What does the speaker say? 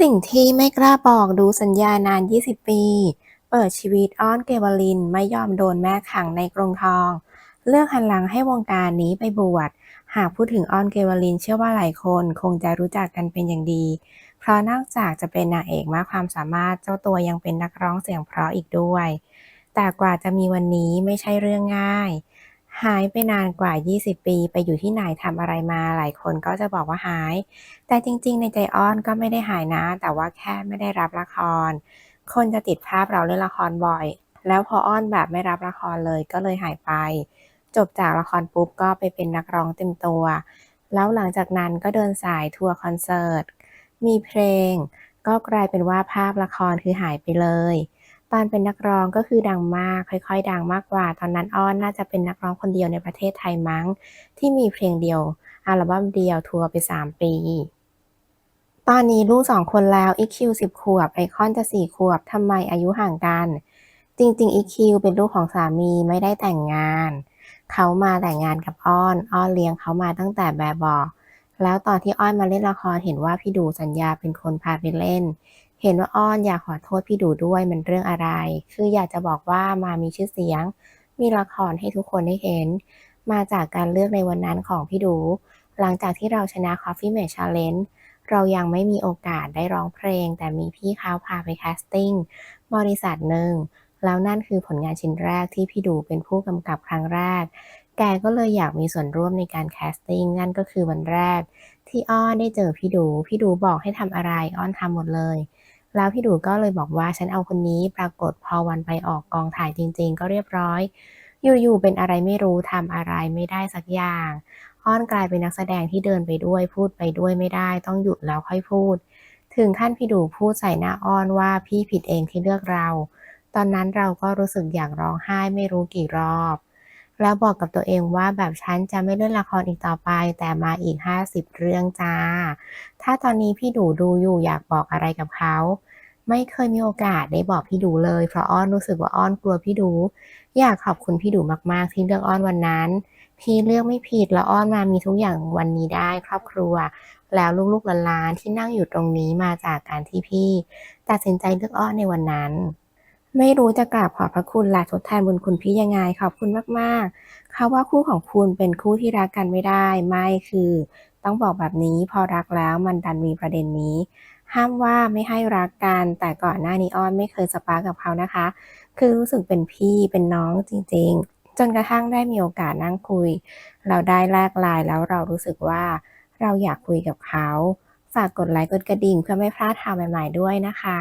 สิ่งที่ไม่กล้าบอกดูสัญญานาน 20 ปี เปิดชีวิตอ้อนเกวลินไม่ยอมโดนแม่ขังในกรงทอง เลือกหันหลังให้วงการนี้ไปบวช หากพูดถึงอ้อนเกวลินเชื่อว่าหลายคนคงจะรู้จักกันเป็นอย่างดี เพราะนอกจากจะเป็นนางเอกมากความสามารถเจ้าตัวยังเป็นนักร้องเสียงเพราะอีกด้วย แต่กว่าจะมีวันนี้ไม่ใช่เรื่องง่าย หายไปนานกว่า 20 ปี ไปอยู่ที่ไหนทำอะไรมา หลายคนก็จะบอกว่าหาย แต่จริงๆ ในใจอ้อนก็ไม่ได้หายนะ แต่ว่าแค่ไม่ได้รับละคร คนจะติดภาพเราเล่นละครบ่อย แล้วพออ้อนแบบไม่รับละครเลยก็เลยหายไป จบจากละครปุ๊บก็ไปเป็นนักร้องเต็มตัว แล้วหลังจากนั้นก็เดินสายทัวร์คอนเสิร์ต มีเพลง ก็กลายเป็นว่าภาพละครคือหายไปเลย ตอนเป็นนักร้องก็คือดังมาก ค่อยๆ ดังมากกว่า ตอนนั้นอ้อนน่าจะเป็นนักร้องคนเดียวในประเทศไทยมั้ง ที่มีเพลงเดียว อัลบั้มเดียวทัวร์ไป 3 ปี ตอนนี้ลูก2คนแล้วอีคิว10ขวบ ไอคอนจะ4ขวบทำไมอายุห่างกัน จริงๆอีคิวเป็นลูกของสามีไม่ได้แต่งงาน เขามาแต่งงานกับอ้อนอ้อนเลี้ยงเขามาตั้งแต่แบบบาะแล้วตอนที่อ้อนมาเล่นละครเห็นว่าพี่ดูสัญญาเป็นคนพาไปเล่น เห็นว่าอ้อนอยากขอโทษพี่ดูด้วยมันเรื่องอะไร คืออยากจะบอกว่ามามีชื่อเสียง มีละครให้ทุกคนได้เห็น มาจากการเลือกในวันนั้นของพี่ดู หลังจากที่เราชนะ Coffee Mate Challenge เรายังไม่มีโอกาสได้ร้องเพลง แต่มีพี่เขาพาไปแคสติ้งบริษัทหนึ่ง แล้วนั่นคือผลงานชิ้นแรกที่พี่ดูเป็นผู้กำกับครั้งแรก แกก็เลยอยากมีส่วนร่วมในการแคสติ้งนั่นก็คือวันแรก ที่อ้อนได้เจอพี่ดู พี่ดูบอกให้ทำอะไรอ้อนทำหมดเลย แล้วพี่ดูก็เลยบอกว่าฉันเอาคนนี้ปรากฏพอวันไปออกกองถ่ายจริง ๆ ก็เรียบร้อย อยู่ๆเป็นอะไรไม่รู้ทำอะไรไม่ได้สักอย่าง อ้อนกลายเป็นนักแสดงที่เดินไปด้วยพูดไปด้วยไม่ได้ ต้องหยุดแล้วค่อยพูด ถึงขั้นพี่ดูพูดใส่หน้าอ้อนว่าพี่ผิดเองที่เลือกเรา ตอนนั้นเราก็รู้สึกอยากร้องไห้ไม่รู้กี่รอบ แล้วบอกกับตัวเองว่าแบบฉันจะไม่เล่นละครอีกต่อไป แต่มาอีก 50 เรื่องจ้า ถ้าตอนนี้พี่ดูดูอยู่อยากบอกอะไรกับเขา ไม่เคยมีโอกาสได้บอกพี่ดูเลย เพราะอ้อนรู้สึกว่าอ้อนกลัวพี่ดู อยากขอบคุณพี่ดูมากๆ ที่เลือกอ้อนวันนั้น พี่เลือกไม่ผิดแล้วอ้อนมามีทุกอย่างวันนี้ได้ครอบครัว แล้วลูกๆหลานๆที่นั่งอยู่ตรงนี้มาจากการที่พี่ตัดสินใจเลือกอ้อนในวันนั้น ไม่รู้จะกราบขอบพระคุณและทดแทนบุญคุณพี่ยังไง ขอบคุณมากๆเขาว่าคู่ของคุณเป็นคู่ที่รักกันไม่ได้ ไม่คือ ต้องบอกแบบนี้พอรักแล้วมันดันมีประเด็นนี้ ห้ามว่าไม่ให้รักกัน แต่ก่อนหน้านี้อ้อนไม่เคยสปาร์กกับเขานะคะ คือรู้สึกเป็นพี่เป็นน้องจริงๆ จนกระทั่งได้มีโอกาสนั่งคุย เราได้แลกไลน์แล้วเรารู้สึกว่า เราอยากคุยกับเขา ฝากกดไลค์กดกระดิ่งเพื่อไม่พลาดข่าวใหม่ ๆด้วยนะคะ